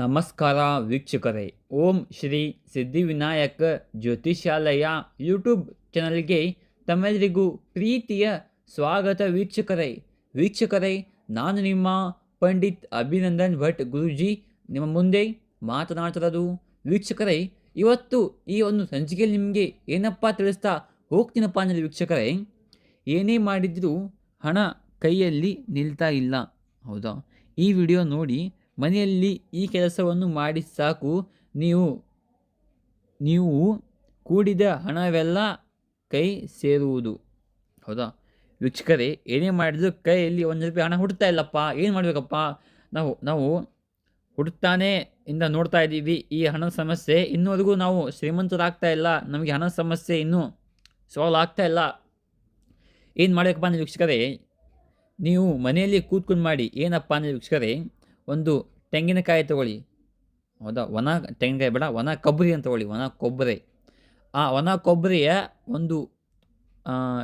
ನಮಸ್ಕಾರ ವೀಕ್ಷಕರೇ. ಓಂ ಶ್ರೀ ಸಿದ್ಧಿವಿನಾಯಕ ಜ್ಯೋತಿಷಾಲಯ ಯೂಟ್ಯೂಬ್ ಚಾನಲ್ಗೆ ತಮ್ಮೆಲ್ಲರಿಗೂ ಪ್ರೀತಿಯ ಸ್ವಾಗತ ವೀಕ್ಷಕರೇ. ವೀಕ್ಷಕರೇ, ನಾನು ನಿಮ್ಮ ಪಂಡಿತ್ ಅಭಿನಂದನ್ ಭಟ್ ಗುರುಜಿ. ನಿಮ್ಮ ಮುಂದೆ ಮಾತನಾಡ್ತಿರೋದು ವೀಕ್ಷಕರೇ, ಇವತ್ತು ಈ ಒಂದು ಸಂಚಿಕೆಯಲ್ಲಿ ನಿಮಗೆ ಏನಪ್ಪ ತಿಳಿಸ್ತಾ ಹೋಗ್ತೀನಪ್ಪ ಅಂದರೆ ವೀಕ್ಷಕರೇ, ಏನೇ ಮಾಡಿದರೂ ಹಣ ಕೈಯಲ್ಲಿ ನಿಲ್ತಾ ಇಲ್ಲ. ಹೌದಾ? ಈ ವಿಡಿಯೋ ನೋಡಿ ಮನೆಯಲ್ಲಿ ಈ ಕೆಲಸವನ್ನು ಮಾಡಿ ಸಾಕು. ನೀವು ನೀವು ಕೂಡಿದ ಹಣವೆಲ್ಲ ಕೈ ಸೇರುವುದು. ಹೌದಾ? ವೀಕ್ಷಕರೇ, ಏನೇ ಮಾಡಿದ್ರು ಕೈಯಲ್ಲಿ ಒಂದು ರೂಪಾಯಿ ಹಣ ಹುಡ್ತಾ ಇಲ್ಲಪ್ಪ. ಏನು ಮಾಡಬೇಕಪ್ಪ? ನಾವು ನಾವು ಹುಡುಕ್ತಾನೆ ಇಂದ ನೋಡ್ತಾ ಇದ್ದೀವಿ. ಈ ಹಣದ ಸಮಸ್ಯೆ ಇನ್ನೂವರೆಗೂ ನಾವು ಶ್ರೀಮಂತರಾಗ್ತಾ ಇಲ್ಲ. ನಮಗೆ ಹಣದ ಸಮಸ್ಯೆ ಇನ್ನೂ ಸಾಲ್ವ್ ಆಗ್ತಾ ಇಲ್ಲ. ಏನು ಮಾಡಬೇಕಪ್ಪ ಅಂದರೆ ವೀಕ್ಷಕರೇ, ನೀವು ಮನೆಯಲ್ಲಿ ಕೂತ್ಕೊಂಡು ಮಾಡಿ. ಏನಪ್ಪ ಅಂದರೆ ವೀಕ್ಷಕರೇ ಒಂದು ತೆಂಗಿನಕಾಯಿ ತಗೊಳ್ಳಿ. ಹೌದಾ? ಒಣ ತೆಂಗಿನಕಾಯಿ ಬೇಡ, ಒಣ ಕೊಬ್ಬರಿ ಅಂತ ತಗೊಳ್ಳಿ. ಒಣ ಕೊಬ್ಬರಿ. ಆ ಒಣ ಕೊಬ್ಬರಿಯ ಒಂದು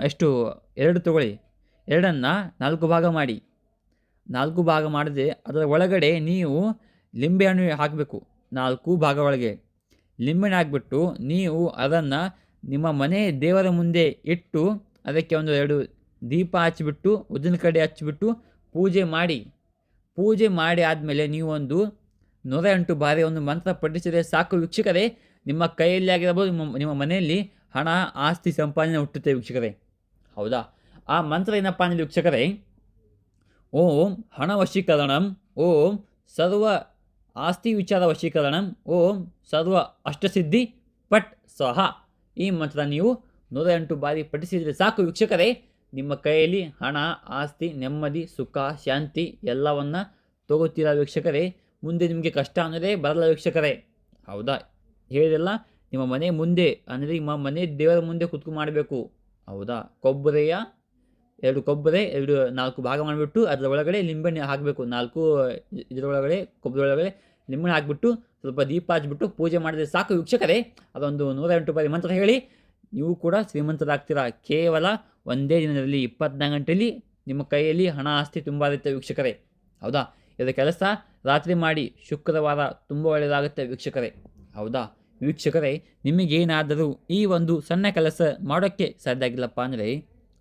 ಎಷ್ಟು? ಎರಡು ತಗೊಳ್ಳಿ. ಎರಡನ್ನು ನಾಲ್ಕು ಭಾಗ ಮಾಡಿ. ನಾಲ್ಕು ಭಾಗ ಮಾಡಿದ್ರೆ ಅದರ ಒಳಗಡೆ ನೀವು ಲಿಂಬೆಹಣ್ಣು ಹಾಕಬೇಕು. ನಾಲ್ಕು ಭಾಗ ಒಳಗೆ. ಲಿಂಬೆಹಣ್ಣು ಹಾಕಿಬಿಟ್ಟು ನೀವು ಅದನ್ನು ನಿಮ್ಮ ಮನೆ ದೇವರ ಮುಂದೆ ಇಟ್ಟು ಅದಕ್ಕೆ ಒಂದು ಎರಡು ದೀಪ ಹಚ್ಚಿಬಿಟ್ಟು ಉದ್ದಿನ ಕಡೆ ಹಚ್ಚಿಬಿಟ್ಟು ಪೂಜೆ ಮಾಡಿ. ಪೂಜೆ ಮಾಡಿ ಆದಮೇಲೆ ನೀವೊಂದು ನೂರ ಎಂಟು ಬಾರಿ ಒಂದು ಮಂತ್ರ ಪಠಿಸಿದರೆ ಸಾಕು ವೀಕ್ಷಕರೇ. ನಿಮ್ಮ ಕೈಯಲ್ಲಿ ಆಗಿರಬಹುದು ನಿಮ್ಮ ನಿಮ್ಮ ಮನೆಯಲ್ಲಿ ಹಣ, ಆಸ್ತಿ, ಸಂಪಾದನೆ ಹುಟ್ಟುತ್ತೆ ವೀಕ್ಷಕರೇ. ಹೌದಾ? ಆ ಮಂತ್ರ ಏನಪ್ಪ ಅಂದರೆ ವೀಕ್ಷಕರೇ, ಓಂ ಹಣ ವಶೀಕರಣಂ, ಓಂ ಸರ್ವ ಆಸ್ತಿ ವಿಚಾರ ವಶೀಕರಣಂ, ಓಂ ಸರ್ವ ಅಷ್ಟಸಿದ್ಧಿ ಪಟ್ ಸಹ. ಈ ಮಂತ್ರ ನೀವು ನೂರ ಎಂಟು ಬಾರಿ ಪಠಿಸಿದರೆ ಸಾಕು ವೀಕ್ಷಕರೇ. ನಿಮ್ಮ ಕೈಯಲ್ಲಿ ಹಣ, ಆಸ್ತಿ, ನೆಮ್ಮದಿ, ಸುಖ, ಶಾಂತಿ ಎಲ್ಲವನ್ನ ತಗೋತೀರಾ ವೀಕ್ಷಕರೇ? ಮುಂದೆ ನಿಮಗೆ ಕಷ್ಟ ಅನ್ನೋದೇ ಬರಲ್ಲ ವೀಕ್ಷಕರೇ. ಹೌದಾ? ಹೇಳಿದೆಲ್ಲ ನಿಮ್ಮ ಮನೆ ಮುಂದೆ, ಅಂದರೆ ನಿಮ್ಮ ಮನೆ ದೇವರ ಮುಂದೆ ಕುತ್ಕು ಮಾಡಬೇಕು. ಹೌದಾ? ಕೊಬ್ಬರಿಯ, ಎರಡು ಕೊಬ್ಬರಿ, ಎರಡು ನಾಲ್ಕು ಭಾಗ ಮಾಡಿಬಿಟ್ಟು ಅದರ ಒಳಗಡೆ ಲಿಂಬೆಣ್ಣೆ ಹಾಕಬೇಕು. ನಾಲ್ಕು ಇದರೊಳಗಡೆ ಕೊಬ್ಬರಿ ಒಳಗಡೆ ಲಿಂಬೆಹಣ್ಣು ಹಾಕಿಬಿಟ್ಟು ಸ್ವಲ್ಪ ದೀಪ ಹಚ್ಚಿಬಿಟ್ಟು ಪೂಜೆ ಮಾಡಿದ್ರೆ ಸಾಕು ವೀಕ್ಷಕರೇ. ಅದೊಂದು ನೂರ ಎಂಟು ರೂಪಾಯಿ ಮಂತ್ರ ಹೇಳಿ, ನೀವು ಕೂಡ ಶ್ರೀಮಂತರಾಗ್ತೀರಾ. ಕೇವಲ ಒಂದೇ ದಿನದಲ್ಲಿ ಇಪ್ಪತ್ನಾಲ್ಕು ಗಂಟೆಯಲ್ಲಿ ನಿಮ್ಮ ಕೈಯಲ್ಲಿ ಹಣ ಆಸ್ತಿ ತುಂಬ ಇರುತ್ತೆ ವೀಕ್ಷಕರೇ. ಹೌದಾ? ಇದರ ಕೆಲಸ ರಾತ್ರಿ ಮಾಡಿ ಶುಕ್ರವಾರ ತುಂಬ ಒಳ್ಳೆಯದಾಗುತ್ತೆ ವೀಕ್ಷಕರೇ. ಹೌದಾ? ವೀಕ್ಷಕರೇ, ನಿಮಗೇನಾದರೂ ಈ ಒಂದು ಸಣ್ಣ ಕೆಲಸ ಮಾಡೋಕ್ಕೆ ಸಾಧ್ಯ ಆಗಿಲ್ಲಪ್ಪ ಅಂದರೆ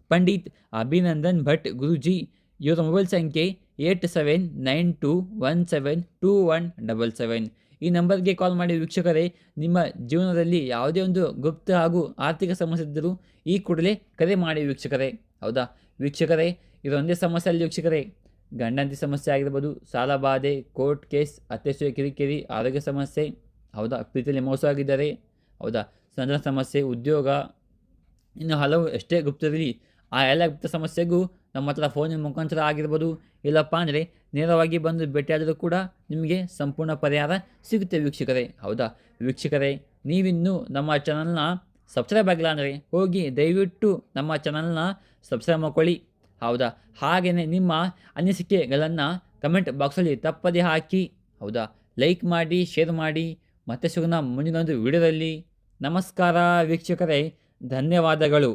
ಪಂಡಿತ್ ಅಭಿನಂದನ್ ಭಟ್ ಗುರುಜಿ, ಇವರ ಮೊಬೈಲ್ ಸಂಖ್ಯೆ eight seven nine two one seven two one double seven. ಈ ನಂಬರ್ಗೆ ಕಾಲ್ ಮಾಡಿ ವೀಕ್ಷಕರೇ, ನಿಮ್ಮ ಜೀವನದಲ್ಲಿ ಯಾವುದೇ ಒಂದು ಗುಪ್ತ ಹಾಗೂ ಆರ್ಥಿಕ ಸಮಸ್ಯೆ ಇದ್ದರೂ ಈ ಕೂಡಲೇ ಕರೆ ಮಾಡಿ ವೀಕ್ಷಕರೇ. ಹೌದಾ? ವೀಕ್ಷಕರೇ, ಇದೊಂದೇ ಸಮಸ್ಯೆ ಅಲ್ಲಿ ವೀಕ್ಷಕರೇ. ಗಂಡಂತಿ ಸಮಸ್ಯೆ ಆಗಿರ್ಬೋದು, ಸಾಲ ಬಾಧೆ, ಕೋರ್ಟ್ ಕೇಸ್ ಅತ್ಯಸೂಯ ಕಿರಿಕಿರಿ, ಆರೋಗ್ಯ ಸಮಸ್ಯೆ, ಹೌದಾ? ಪ್ರೀತಿಯಲ್ಲಿ ಮೋಸ ಆಗಿದ್ದಾರೆ ಹೌದಾ ಸಂತಾನ ಸಮಸ್ಯೆ, ಉದ್ಯೋಗ, ಇನ್ನು ಹಲವು ಎಷ್ಟೇ ಗುಪ್ತದಲ್ಲಿ ಆ ಎಲ್ಲ ಗುಪ್ತ ಸಮಸ್ಯೆಗೂ ನಮ್ಮ ಹತ್ರ ಫೋನಿನ ಮುಖಾಂತರ ಆಗಿರ್ಬೋದು. ಇಲ್ಲಪ್ಪ ಅಂದರೆ ನೇರವಾಗಿ ಬಂದು ಭೇಟಿಯಾದರೂ ಕೂಡ ನಿಮಗೆ ಸಂಪೂರ್ಣ ಪರಿಹಾರ ಸಿಗುತ್ತೆ ವೀಕ್ಷಕರೇ. ಹೌದಾ? ವೀಕ್ಷಕರೇ, ನೀವಿನ್ನೂ ನಮ್ಮ ಚಾನಲ್ನ ಸಬ್ಸ್ಕ್ರೈಬ್ ಆಗಿಲ್ಲ ಅಂದರೆ ಹೋಗಿ ದಯವಿಟ್ಟು ನಮ್ಮ ಚಾನಲ್ನ ಸಬ್ಸ್ಕ್ರೈಬ್ ಮಾಡ್ಕೊಳ್ಳಿ. ಹೌದಾ? ಹಾಗೆಯೇ ನಿಮ್ಮ ಅನಿಸಿಕೆಗಳನ್ನು ಕಮೆಂಟ್ ಬಾಕ್ಸಲ್ಲಿ ತಪ್ಪದೇ ಹಾಕಿ, ಹೌದಾ? ಲೈಕ್ ಮಾಡಿ ಶೇರ್ ಮಾಡಿ. ಮತ್ತೆ ಸಿಗೋಣ ಮುಂದಿನ ಒಂದು ವಿಡಿಯೋದಲ್ಲಿ ನಮಸ್ಕಾರ ವೀಕ್ಷಕರೇ, ಧನ್ಯವಾದಗಳು.